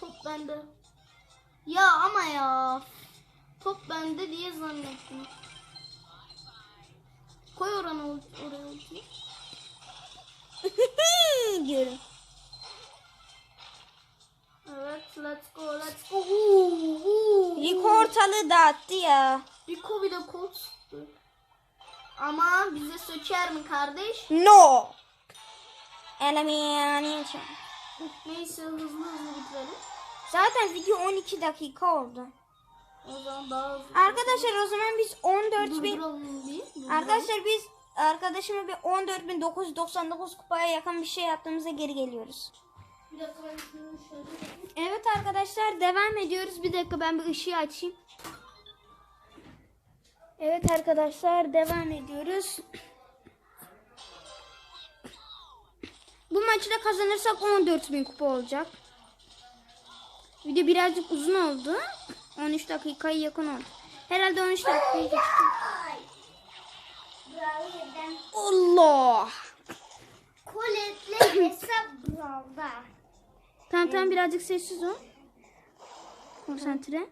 Top bende. Ya ama ya. Top bende diye zannettim. Koy oranı oraya ultiyi. diyorum. Evet let's go let's go. Uuu. Rico ortalığı dağıttı ya. Rico bir de sıktı. Ama bize söker mi kardeş? No. Elemeyani. Neyse hızlı hızlı bitirelim. Zaten video 12 dakika oldu. O zaman daha hızlı. Arkadaşlar o zaman biz 14 bin. Arkadaşlar biz arkadaşımla bir 14.999 kupaya yakın bir şey yaptığımızda geri geliyoruz. Bir dakika ben şunu şöyle yapayım. Evet arkadaşlar devam ediyoruz. Bir dakika ben bir ışığı açayım. Evet arkadaşlar devam ediyoruz. Bu maçı da kazanırsak 14.000 kupa olacak. Video birazcık uzun oldu. 13 dakikaya yakın oldu. Herhalde 13 dakikayı geçti. Allah. Koletle hesap bralda. Tamam tamam birazcık sessiz ol. Konsantre.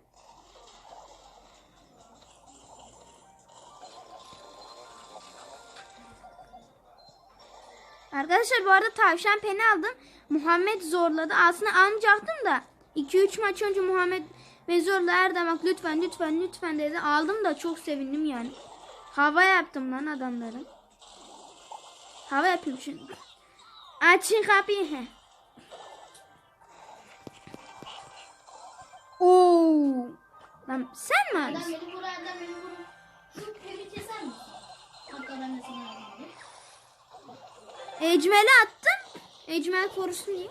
Arkadaşlar bu arada tavşan peni aldım. Muhammed zorladı. Aslında almayacaktım da. 2-3 maç önce Muhammed ve zorla Erdemak lütfen lütfen lütfen dedi. Aldım da çok sevindim yani. Hava yaptım lan adamların. Hava yapayım şimdi. Açın kapıyı. He. Oo. Lan sen mi Adam beni vur, adam beni vur. Şu pemi keser misin? Seni alayım. Ecmel'i attım. Ecmel korusun diye.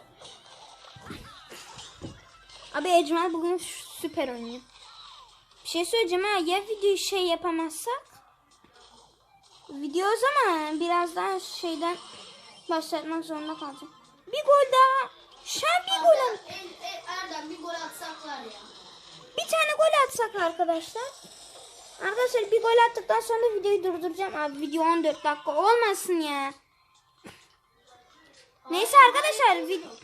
Abi Ecmel bugün süper oynuyor. Bir şey söyleyeceğim ha ya videoyu şey yapamazsak? Video o zaman biraz daha şeyden başlatmak zorunda kalacağım. Bir gol daha. Şu an bir gol at- Erdem bir gol atsak var ya. Bir tane gol atsak arkadaşlar. Arkadaşlar bir gol attıktan sonra videoyu durduracağım. Abi video 14 dakika olmasın ya. Neyse arkadaşlar vid-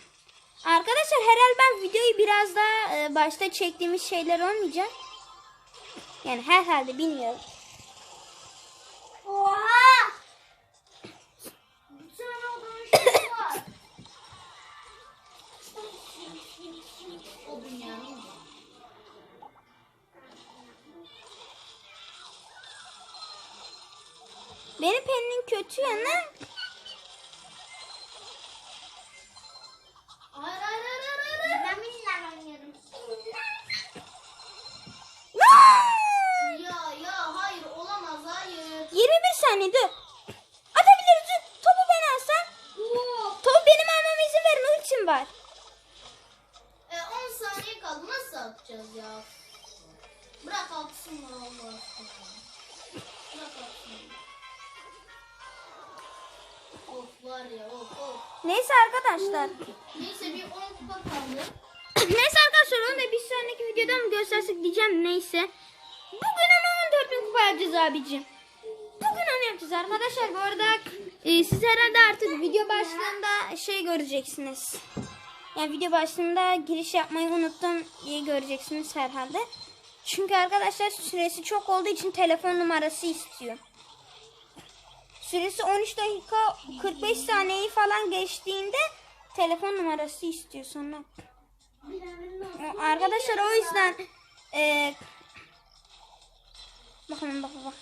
Arkadaşlar herhalde ben videoyu biraz daha e, başta çektiğimiz şeyler olmayacak. Yani herhalde bilmiyorum. Oha! Bir tane adamın şey var. o dünyanın. Benim peninin kötü yanı var ya of of. Neyse arkadaşlar. Neyse bir 10 kupa kaldı. Neyse arkadaşlar onu da bir sonraki videoda mı göstersek diyeceğim neyse. Bugün ama 14 bin kupa yapacağız abicim. Bugün onu yapacağız arkadaşlar. Bu arada e, siz herhalde artık video başlığında şey göreceksiniz. Yani video başlığında giriş yapmayı unuttum diye göreceksiniz herhalde. Çünkü arkadaşlar süresi çok olduğu için telefon numarası istiyor. Süresi 13 dakika 45 saniyeyi falan geçtiğinde telefon numarası istiyor sonra. Arkadaşlar o yüzden e, bakın bak bak.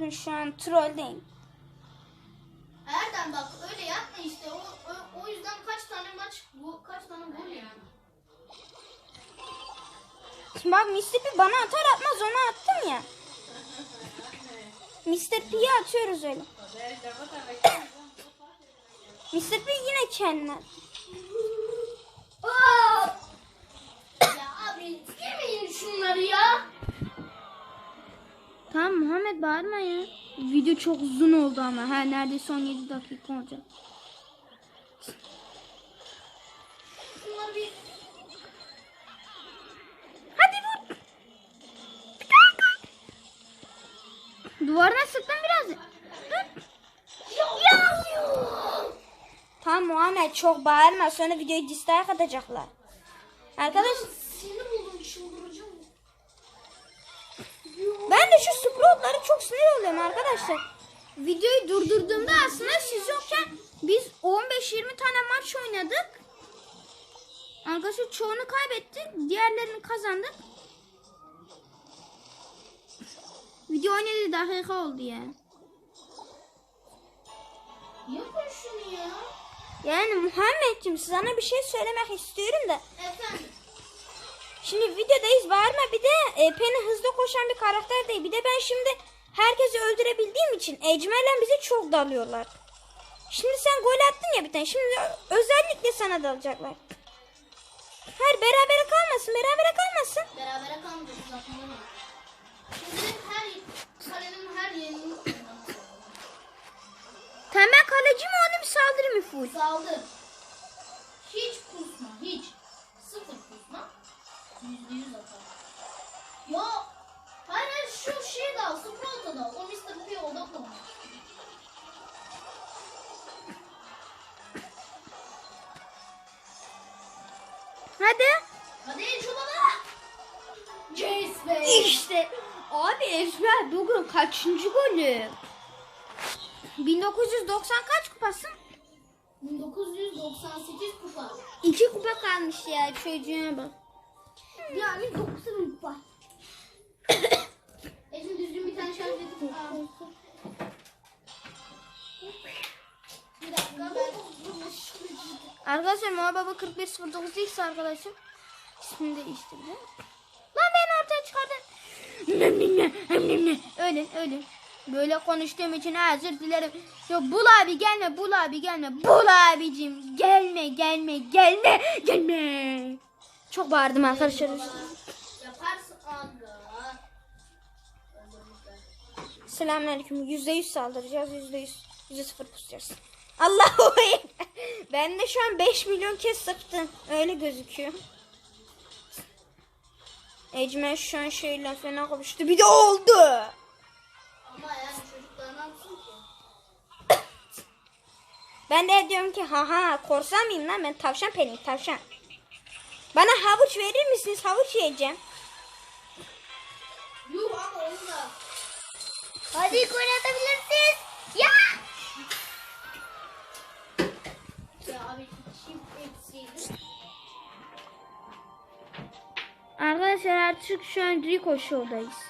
Ben şu an trolldeyim. Erdem bak öyle yapma işte. O, o, o yüzden kaç tane maç, bu kaç tane gol yani. Şimdi bak Mr. P bana atar atmaz onu attım ya. Mr. P'yi atıyoruz öyle. Mr. P yine kendine. Ya abi yemeyin şunları ya. Tamam Muhammed bağırma ya. Video çok uzun oldu ama. Ha neredeyse 17 dakika olacak. Hadi vur. Duvarına sıktım biraz. Dur. Tamam Muhammed çok bağırma sonra videoyu dislike atacaklar. Arkadaş ben de şu sproutlara çok sinir oluyorum arkadaşlar. Videoyu durdurduğumda aslında siz yokken biz 15-20 tane maç oynadık. Arkadaşlar çoğunu kaybettik. Diğerlerini kazandık. Video 17 dakika oldu ya. Yapın şunu ya. Yani Muhammedciğim sana bir şey söylemek istiyorum da. Efendim. Şimdi videodayız bağırma bir de e, Penny hızlı koşan bir karakter değil. Bir de ben şimdi herkesi öldürebildiğim için Ecmel'le bize çok dalıyorlar. Şimdi sen gol attın ya bir tane. Şimdi özellikle sana dalacaklar. Hayır berabere kalmasın berabere kalmasın. Berabere kalmayacağız zaten. değil mi? Şimdi her kalenin her yerini Tamam ben kaleci mi olayım saldırı mı full? saldır. Hiç kusma, golü? 1990 kaç kupasın? 1998 kupa. İki kupa kalmış ya çocuğuna bak. Yani 90 kupa. Ecin düzgün bir tane şarj edip al. Bir dakika ben Arkadaşlar Muha Baba 4109 X arkadaşım. İsmini değiştirdi. Lan beni ortaya nem. Öyle öyle. Böyle konuştuğum için özür dilerim. Yok Bul abi gelme Bul abi gelme. Bul abicim gelme gelme gelme gelme. Çok bağırdım arkadaşlar. Yaparsın aga. Selamünaleyküm. Yüzde yüz saldıracağız. Yüzde yüz. Yüzde sıfır pusacağız. Allahu. Ben de şu an 5 milyon kez sıktım. Öyle gözüküyor. Ecmen şu an şeyle fena konuştu. Bir de oldu. Ama yani çocuklar ne yapsın ki? Ben de diyorum ki ha ha korsan mıyım lan ben tavşan peynir tavşan. Bana havuç verir misiniz? Havuç yiyeceğim. Yuh ama onu da. Hadi gol atabilirsiniz. Ya. Ya abi çift etseydi. Arkadaşlar artık şu an Rico Show'dayız.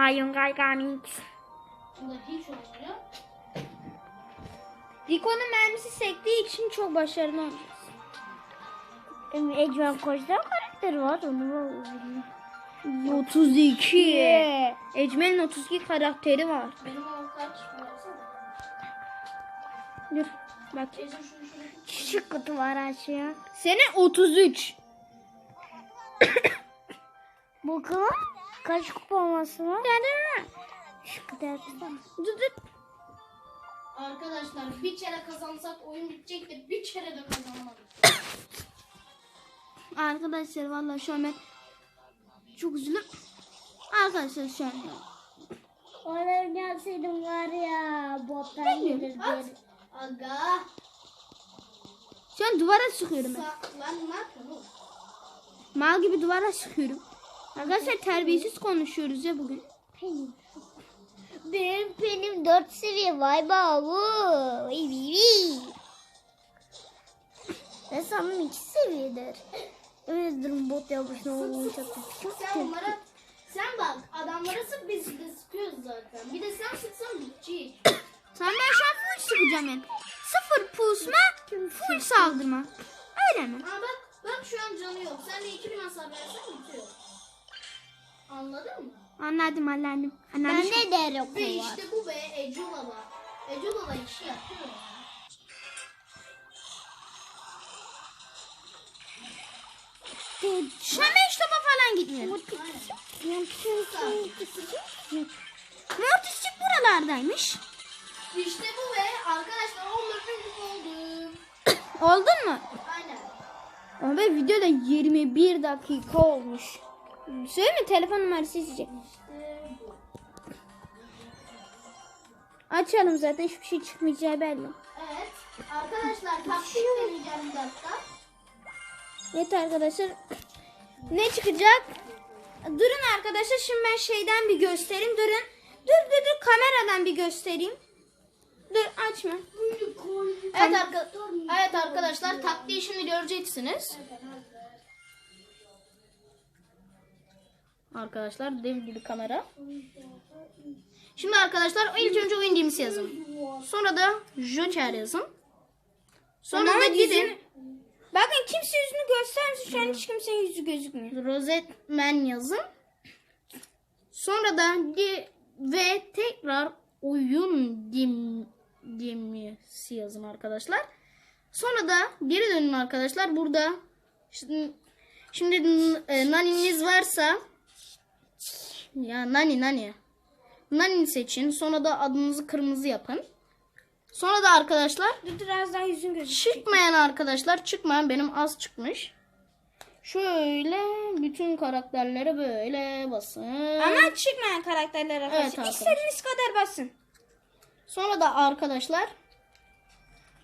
Ayun Gargamix. Bunda hiç olmuyor. Rico'nun mermisi sektiği için çok başarılı olacağız. Ecmen Koç'ta karakter var onu 32. Ecmen'in 32 karakteri var. Benim o kaç? Dur bak. Ecin şunu şunu. Küçük kutu var aşağı. Senin 33. Bakalım kaç kupa olması var? Yani Şu kadar. Dur dur. Arkadaşlar bir kere kazansak oyun bitecekti. Bir kere de kazanamadık. Arkadaşlar vallahi şu an ben çok üzülüyorum. Arkadaşlar şu an Oraya gelseydim var ya botlar gelirdi. At. Aga. şu an duvara sıkıyorum ben. Sa lan ne yapıyorsun oğlum? Mal gibi duvara sıkıyorum. Arkadaşlar terbiyesiz konuşuyoruz ya bugün. Benim benim 4 seviye vay babu. Vay bibi. Ben sandım 2 seviyedir. Öyle durum bot yapmış ne olduğunu çok Sen onlara sen bak adamlara sık biz de sıkıyoruz zaten. Bir de sen sıksan bitecek. Tamam ben şu an full sıkacağım yani. Sıfır pusma, full saldırma. Öyle mi? Aa bak bak şu an canı yok. Sen de 2000 hasar versen bitiyor. Anladın mı? Anladım anladım. Ben anladım. ne derim Ve işte bu be Ecu Baba. Ecu Baba işi yapıyor ya. An ben topa falan gitmiyorum. Mortis çık buralardaymış. İşte bu ve arkadaşlar 14 bin kupa oldum. Oldun mu? Aynen. Ama ben videoda 21 dakika olmuş. Söyle telefon numarası isteyecek. Açalım zaten hiçbir şey çıkmayacağı belli. Evet. Arkadaşlar taktik deneyeceğim bir dakika. Evet arkadaşlar. Ne çıkacak? Durun arkadaşlar şimdi ben şeyden bir göstereyim. Durun. Dur dur dur kameradan bir göstereyim. Dur açma. Evet, arka- evet arkadaşlar taktiği şimdi göreceksiniz. Arkadaşlar dev gibi kamera. Şimdi arkadaşlar ilk önce oyun gemisi yazın. Sonra da Joker yazın. Sonra Ama da gidin yüzünü- Bakın kimse yüzünü göstermesin. Şu an hiç kimsenin yüzü gözükmüyor. Rosetman yazın. Sonra da ve tekrar oyun gem gemisi yazın arkadaşlar. Sonra da geri dönün arkadaşlar. Burada şimdi, şimdi e, naniniz varsa ya nani nani nani seçin. Sonra da adınızı kırmızı yapın. Sonra da arkadaşlar Dur dur az daha yüzün gözüküyor. Çıkmayan arkadaşlar çıkmayan benim az çıkmış. Şöyle bütün karakterlere böyle basın. Ama çıkmayan karakterlere Evet, evet, arkadaşlar. İstediğiniz kadar basın. Sonra da arkadaşlar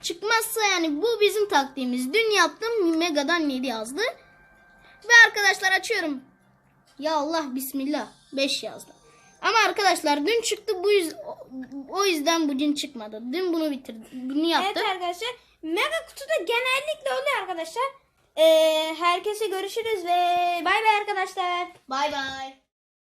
çıkmazsa yani bu bizim taktiğimiz. Dün yaptım Mega'dan 7 yazdı. Ve arkadaşlar açıyorum. Ya Allah bismillah 5 yazdı. Ama arkadaşlar dün çıktı bu yüz o yüzden bugün çıkmadı. Dün bunu bitirdim. Bunu yaptım. Evet arkadaşlar. Mega kutuda genellikle oluyor arkadaşlar. Ee, herkese görüşürüz ve bay bay arkadaşlar. Bay bay.